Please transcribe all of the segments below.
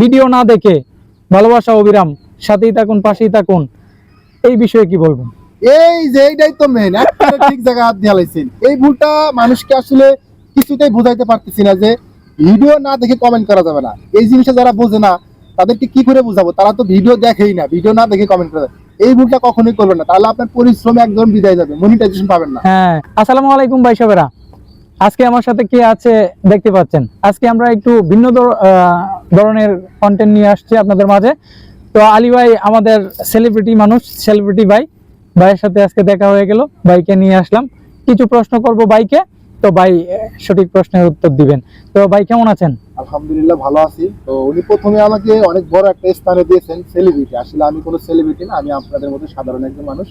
Video না দেখে ভালোবাসা অবিরাম সাথেই থাকুন পাশেই থাকুন এই বিষয়ে কি বলবেন এই যে এইটাই তো মেন একবারে ঠিক জায়গায় হাত দিয়ে লাইছেন এই ভুলটা মানুষকে আসলে কিছুতেই বোঝাইতে পারতেছি না যে ভিডিও না দেখে কমেন্ট করা যাবে না। এই জিনিসটা যারা বোঝে না তাদেরকে কি করে বোঝাবো? তারা তো ভিডিও দেখেই না ভিডিও না দেখে কমেন্ট করে এই ভুলটা কখনোই করবেন না তাহলে আপনার পরিশ্রম একদম বিদায় যাবে মনিটাইজেশন পাবেন না। হ্যাঁ আসসালামু আলাইকুম ভাই সাহেবেরা আজকে আমার সাথে কে আছে দেখতে পাচ্ছেন। আজকে আমরা একটু ভিন্ন ধরনের কন্টেন্ট নিয়ে আসছি আপনাদের মাঝে। তো আলী ভাই আমাদের সেলিব্রিটি মানুষ সেলিব্রিটি ভাই। ভাইয়ের সাথে আজকে দেখা হয়ে গেল ভাইকে নিয়ে আসলাম। কিছু প্রশ্ন করব ভাইকে তো ভাই সঠিক প্রশ্নের উত্তর দিবেন। তো ভাই কেমন আছেন? আলহামদুলিল্লাহ ভালো আছি। তো উনি প্রথমে আমাকে অনেক বড় একটা স্থানে দিয়েছেন সেলিব্রিটি আসলে আমি কোনো সেলিব্রিটি না আমি আপনাদের মধ্যে সাধারণ একজন মানুষ।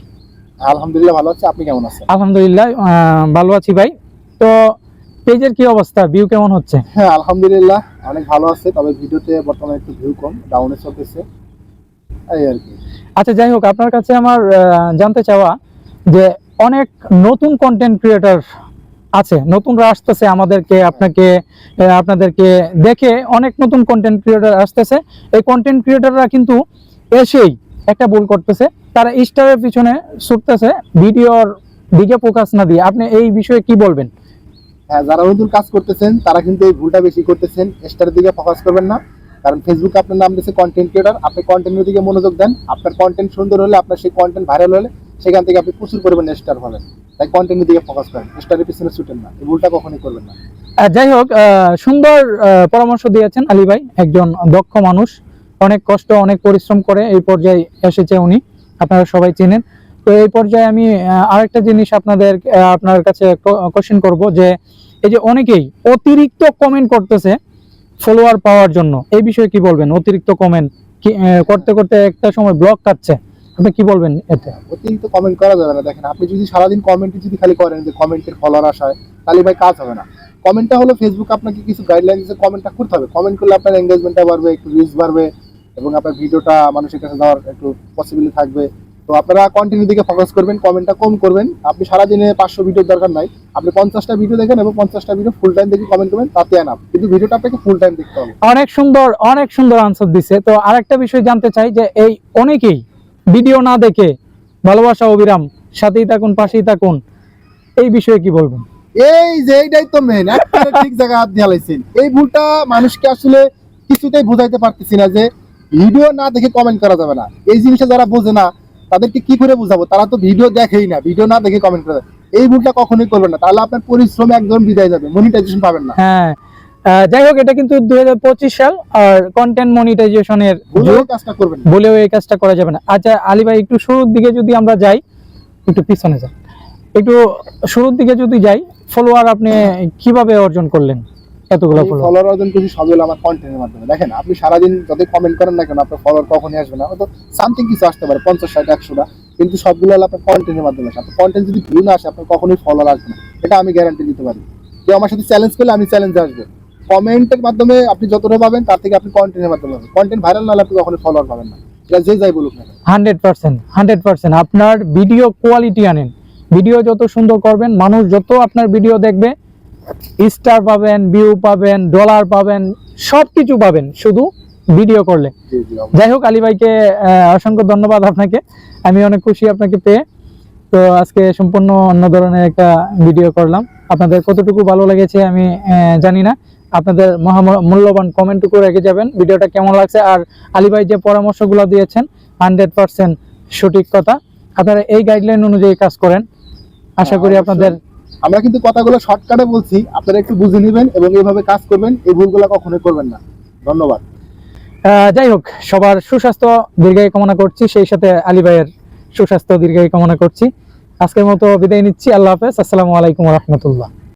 আলহামদুলিল্লাহ ভালো আছি আপনি কেমন আছেন? আলহামদুলিল্লাহ আহ, ভালো আছি ভাই। তো পেজের কি অবস্থা? ভিউ কেমন হচ্ছে? হ্যাঁ আলহামদুলিল্লাহ অনেক ভালো আছে তবে ভিডিওতে বর্তমানে একটু ভিউ কম ডাউনে চলতেছে। এই আর কি। আচ্ছা যাই হোক আপনার কাছে আমার জানতে চাওয়া যে অনেক নতুন কন্টেন্ট ক্রিয়েটর আছে নতুনরা আসতেছে আমাদেরকে আপনাকে আপনাদেরকে দেখে অনেক নতুন কন্টেন্ট ক্রিয়েটর আসতেছে। এই কন্টেন্ট ক্রিয়েটররা কিন্তু এসেই একটা ভুল করতেছে তারা স্টারের পিছনে ছুটতেছে ভিডিওর দিকে ফোকাস না দিয়ে। আপনি এই বিষয়ে কি বলবেন? হ্যাঁ যারা নতুন কাজ করতেছেন, তারা কিন্তু এই ভুলটা বেশি করতেছেন। স্টারের দিকে ফোকাস করবেন না। কারণ ফেসবুকে আপনার নাম দিয়েছে কন্টেন্ট ক্রিয়েটর আপনি কন্টেন্টের দিকে মনোযোগ দেন। আপনার কন্টেন্ট সুন্দর হলে, আপনার সেই কন্টেন্ট ভাইরাল হলে, সেখান থেকে আপনি প্রচুর পরিমাণে স্টার হবেন। তাই কন্টেন্টের দিকে ফোকাস করেন। স্টারের পিছনে ছুটেন না। এই ভুলটা কখনোই করবেন না। যাই হোক সুন্দর পরামর্শ দিয়েছেন আলী ভাই, একজন দক্ষ মানুষ। অনেক কষ্ট, অনেক পরিশ্রম করে এই পর্যায়ে এসেছে উনি। আপনারা সবাই চেনেন। তো এই পর্যায়ে আমি আরেকটা জিনিস আপনাদের আপনার কাছে কোশ্চেন করব যে, এই যে অনেকেই অতিরিক্ত কমেন্ট করতেছে ফলোয়ার পাওয়ার জন্য। এই বিষয়ে কি বলবেন? অতিরিক্ত কমেন্ট করতে করতে একটা সময় ব্লক কাটছে। আপনি কি বলবেন এতে? অতিরিক্ত কমেন্ট করা যাবে না। দেখেন, আপনি যদি সারাদিন কমেন্টই যদি খালি করেন যে কমেন্টের ফলোয়ার আসায়, তাহলে ভাই কাজ হবে না। কমেন্টটা হলো ফেসবুক আপনাকে কিছু গাইডলাইন দিচ্ছে কমেন্টটা করতে হবে। কমেন্ট করলে আপনার এঙ্গেজমেন্টটা বাড়বে, একটু রিচ বাড়বে, এবং আপনার ভিডিওটা মানুষের কাছে যাওয়ার একটু পসিবিলিটি থাকবে। তো আপনারা কন্টিনিউ দিকে ফোকাস করবেন কমেন্টটা কম করবেন। আপনি সারাদিনে পাঁচশো ভিডিওর দরকার নাই। আপনি পঞ্চাশটা ভিডিও দেখেন এবং পঞ্চাশটা ভিডিও ফুল টাইম দেখে কমেন্ট করবেন তাতে আনাপ কিন্তু ভিডিওটা আপনাকে ফুল টাইম দেখতে হবে। অনেক সুন্দর অনেক সুন্দর আনসার দিছে। তো আরেকটা বিষয় জানতে চাই যে এই অনেকেই ভিডিও না দেখে ভালোবাসা অবিরাম সাথেই থাকুন পাশেই থাকুন এই বিষয়ে কি বলবেন? এই যে এইটাই তো মেন ঠিক জায়গায় হাত দিয়ে এই ভুলটা মানুষকে আসলে কিছুতেই বোঝাইতে পারতেছি না যে ভিডিও না দেখে কমেন্ট করা যাবে না। এই জিনিসটা যারা বোঝে না তাদেরকে কি করে বোঝাবো? তারা তো ভিডিও দেখেই না ভিডিও না দেখে কমেন্ট করে এই ভুলটা কখনোই করবেন না। তাহলে আপনার পরিশ্রম একদম বিদায় যাবে মনিটাইজেশন পাবেন না। হ্যাঁ। যাই হোক এটা কিন্তু দুই হাজার পঁচিশ সাল আর কন্টেন্ট মনিটাইজেশনের বলেও এই কাজটা করা যাবে না। আচ্ছা আলী ভাই একটু শুরুর দিকে যদি আমরা যাই একটু পিছনে যান। একটু শুরুর দিকে যদি যাই ফলোয়ার আপনি কীভাবে অর্জন করলেন? এতগুলো ফলোয়ার ফলোয়ার অর্জন করছি সবই হলো আমার কন্টেন্টের মাধ্যমে। দেখেন আপনি সারাদিন যত কমেন্ট করেন না কেন আপনার ফলোয়ার কখনই আসবে না। হয়তো সামথিং কিছু আসতে পারে পঞ্চাশ ষাট একশোটা কিন্তু সবগুলো হলো আপনার কন্টেন্টের মাধ্যমে আসে। আপনার কন্টেন্ট যদি ভিউ না আসে আপনার কখনোই ফলোয়ার আসবে না। এটা আমি গ্যারান্টি দিতে পারি। কেউ আমার সাথে চ্যালেঞ্জ করলে আমি চ্যালেঞ্জে আসব। কমেন্টের মাধ্যমে আপনি যতটা পাবেন তার থেকে আপনি কন্টেন্টের মাধ্যমে পাবেন কন্টেন্ট ভাইরাল না হলে আপনি ফলোয়ার পাবেন না। এটা যে যাই বলুক না হান্ড্রেড পার্সেন্ট হান্ড্রেড পার্সেন্ট। আপনার ভিডিও কোয়ালিটি আনেন। ভিডিও যত সুন্দর করবেন মানুষ যত আপনার ভিডিও দেখবে স্টার পাবেন ভিউ পাবেন ডলার পাবেন সব কিছু পাবেন শুধু ভিডিও করলে। যাই হোক আলী ভাইকে অসংখ্য ধন্যবাদ আপনাকে। আমি অনেক খুশি আপনাকে পেয়ে। তো আজকে সম্পূর্ণ অন্য ধরনের একটা ভিডিও করলাম। আপনাদের কতটুকু ভালো লেগেছে আমি জানি না। আপনাদের মহা- মূল্যবান কমেন্টটুকু রেখে যাবেন। ভিডিওটা কেমন লাগছে? আর আলী ভাই যে পরামর্শগুলো দিয়েছেন হান্ড্রেড পার্সেন্ট সঠিক কথা। আপনারা এই গাইডলাইন অনুযায়ী কাজ করেন। আশা করি হ্যাঁ, আপনাদের আমরা কিন্তু কথাগুলো শর্টকাটে বলছি, আপনারা একটু বুঝে নেবেন এবং এইভাবে কাজ করবেন, এই ভুলগুলো কখনোই করবেন না। ধন্যবাদ। যাই হোক, সবার সুস্বাস্থ্য, দীর্ঘায়ু কামনা করছি, সেই সাথে আলী ভাইয়ের সুস্বাস্থ্য, দীর্ঘায়ু কামনা করছি। আজকের মতো বিদায় নিচ্ছি, আল্লাহ হাফেজ, আসসালামু আলাইকুম রহমতুল্লাহ।